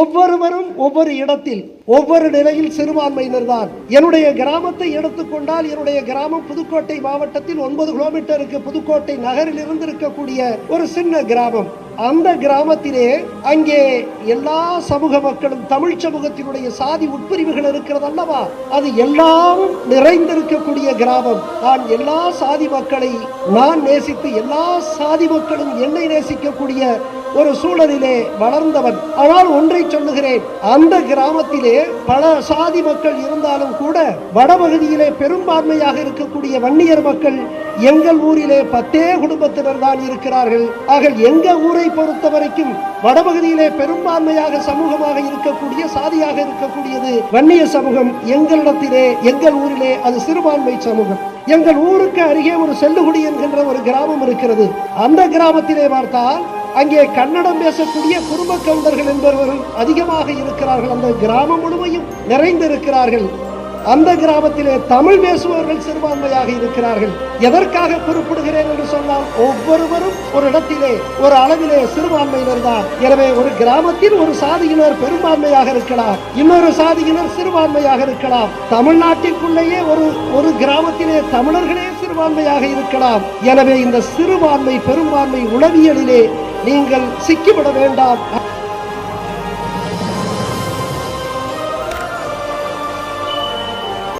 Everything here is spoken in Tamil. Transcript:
ஒவ்வொருவரும் ஒவ்வொரு இடத்தில் ஒவ்வொரு நிலையில் சிறுபான்மையினர் தான். என்னுடைய கிராமத்தை எடுத்துக்கொண்டால் என்னுடைய கிராமம் புதுக்கோட்டை மாவட்டத்தில் ஒன்பது கிலோமீட்டருக்கு புதுக்கோட்டை நகரில் இருந்து இருக்கக்கூடிய ஒரு சின்ன கிராமம். அந்த கிராமத்திலே அங்கே எல்லா சமூக மக்களும் தமிழ் சமூகத்தினுடைய சாதி உட்பிரிவுகள் இருக்கிறது அல்லவா அது எல்லாம் நிறைந்திருக்கக்கூடிய கிராமம். நான் எல்லா சாதி மக்களை நான் நேசித்து எல்லா சாதி மக்களும் என்னை நேசிக்கக்கூடிய ஒரு சூழலிலே வளர்ந்தவன். ஆனால் ஒன்றை சொல்லுகிறேன். அந்த கிராமத்திலே பல சாதி மக்கள் இருந்தாலும் கூட வடபகுதியிலே பெரும்பான்மையாக இருக்கக்கூடிய வன்னியர் மக்கள் எங்கள் ஊரிலே பத்தே குடும்பத்தினர் தான் இருக்கிறார்கள். ஆக எங்க ஊரை பொறுத்த வரைக்கும் வடபகுதியிலே பெரும்பான்மையாக சமூகமாக இருக்கக்கூடிய சாதியாக இருக்கக்கூடியது வன்னிய சமூகம். எங்களிடத்திலே எங்கள் ஊரிலே அது சிறுபான்மை சமூகம். எங்கள் ஊருக்கு அருகே ஒரு செல்லுகுடி என்கின்ற ஒரு கிராமம் இருக்கிறது. அந்த கிராமத்திலே பார்த்தால் அங்கே கன்னடம் பேசக்கூடிய குடும்ப கவுண்டர்கள் என்பவர்கள் அதிகமாக இருக்கிறார்கள். அந்த கிராமம் முழுமையும் நிறைந்திருக்கிறார்கள். அந்த கிராமத்திலே தமிழ் பேசுபவர்கள் சிறுபான்மையாக இருக்கிறார்கள். எதற்காக குறிப்பிடுகிறேன் என்று சொன்னால் ஒவ்வொருவரும் ஒரு இடத்திலே ஒரு அளவிலே சிறுபான்மையினர் தான். எனவே ஒரு கிராமத்தில் ஒரு சாதியினர் பெரும்பான்மையாக இருக்கலாம். இன்னொரு சாதியினர் சிறுபான்மையாக இருக்கலாம். தமிழ்நாட்டிற்குள்ளேயே ஒரு ஒரு கிராமத்திலே தமிழர்களே சிறுபான்மையாக இருக்கலாம். எனவே இந்த சிறுபான்மை பெரும்பான்மை உளவியலிலே நீங்கள் சிக்கிவிட வேண்டாம்.